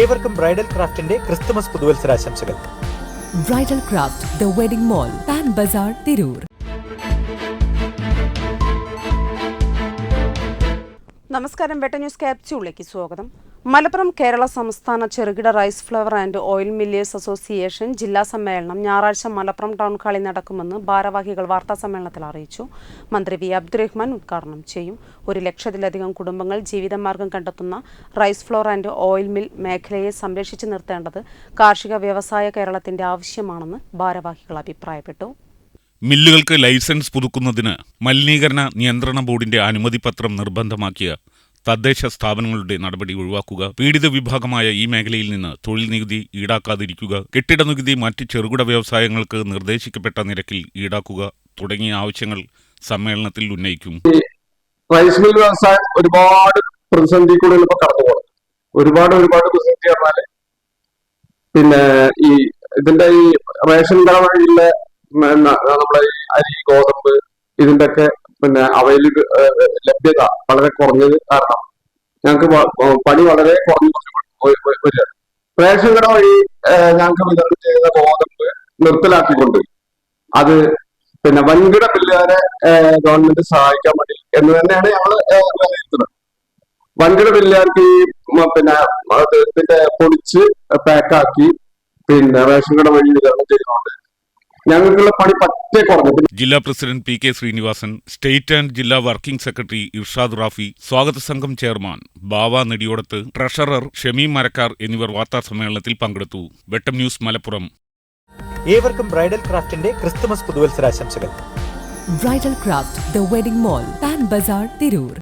ഏവർക്കും ബ്രൈഡൽ ക്രാഫ്റ്റിന്റെ Christmas പുതുവത്സരാശംസകൾ. Bridal craft the wedding mall Pan Bazar Tirur. നമസ്കാരം വെട്ട news ക്യാപ്സ്യൂളിലേക്ക് സ്വാഗതം. മലപ്പുറം കേരള സംസ്ഥാന ചെറുകിട rice flour and oil millers association ജില്ലാ സമ്മേളനം ഞായറാഴ്ച മലപ്പുറം ടൗൺ ഹാളിൽ നടക്കുമെന്ന് ഭാരവാഹികൾ വാർത്താ സമ്മേളനത്തിൽ അറിയിച്ചു. മന്ത്രി വി. അബ്ദുറഹ്മാൻ ഉദ്ഘാടനം ചെയ്യും. ഒരു ലക്ഷത്തിലധികം കുടുംബങ്ങൾ ജീവിതമാർഗം കണ്ടെത്തുന്ന rice flour and oil mill മേഖലയെ സംരക്ഷിച്ചു നിർത്തേണ്ടത് കാർഷിക വ്യവസായ കേരളത്തിന്റെ ആവശ്യമാണെന്ന് ഭാരവാഹികൾ അഭിപ്രായപ്പെട്ടു. മില്ലുകൾക്ക് ലൈസൻസ് പുതുക്കുന്നതിന് മലിനീകരണ നിയന്ത്രണ ബോർഡിന്റെ അനുമതിപത്രം നിർബന്ധമാക്കിയ തദ്ദേശ സ്ഥാപനങ്ങളുടെ നടപടി ഒഴിവാക്കുക പീഡിത വിഭാഗമായ ഈ മേഖലയിൽ നിന്ന് തൊഴിൽ നികുതി ഈടാക്കാതിരിക്കുക കെട്ടിട നികുതി മറ്റ് ചെറുകിട വ്യവസായങ്ങൾക്ക് നിർദ്ദേശിക്കപ്പെട്ട നിരക്കിൽ ഈടാക്കുക തുടങ്ങിയ ആവശ്യങ്ങൾ സമ്മേളനത്തിൽ ഉന്നയിക്കും. റൈസ് മിൽ വ്യവസായം ഒരുപാട് പ്രതിസന്ധി കൂടെ ഇപ്പൊ കടന്നു ഒരുപാട് ഒരുപാട് പ്രതിസന്ധി പറഞ്ഞാൽ പിന്നെ ഈ ഇതിന്റെ ഈ റേഷൻ കട വഴിയുള്ള നമ്മുടെ ഈ അരി ഗോതമ്പ് ഇതിന്റെ ഒക്കെ പിന്നെ അവൈലബിൾ ലഭ്യത വളരെ കുറഞ്ഞത് കാരണം ഞങ്ങൾക്ക് പണി വളരെ കുറഞ്ഞു പ്രേക്ഷകരുടെ വഴി ഞങ്ങൾക്ക് വിതരണം ചെയ്യുന്ന ഗോതമ്പ് നിർത്തലാക്കിക്കൊണ്ട് അത് പിന്നെ വൻകിട ബില്ലുകാരെ ഗവൺമെന്റ് സഹായിക്കാൻ വേണ്ടി എന്ന് തന്നെയാണ് ഞങ്ങൾ വിലയിരുത്തുന്നത്. വൻകിട ബില്ലുകാർക്ക് ഈ പിന്നെ ഇതിന്റെ പൊടിച്ച് പാക്കാക്കി പിന്നെ റേഷൻ കട വഴി വിതരണം ചെയ്യുന്നുണ്ട് ഞങ്ങൾക്കുള്ള പണി പറ്റേ കുറഞ്ഞു. ജില്ലാ president P K Sreenivasan state and ജില്ലാ വർക്കിംഗ് സെക്രട്ടറി ഇർഷാദ് റാഫി സ്വാഗത സംഘം ചെയർമാൻ ബാവ നെടിയോടത്ത് ട്രഷറർ ഷമീം മരക്കാർ എന്നിവർ വാർത്താ സമ്മേളനത്തിൽ പങ്കെടുത്തു. വെട്ടം ന്യൂസ് മലപ്പുറം. ഏവർക്കും ബ്രൈഡൽ ക്രാഫ്റ്റിന്റെ Christmas പുതുവത്സരാശംസകൾ. Bridal craft the wedding mall Pan Bazar Tirur.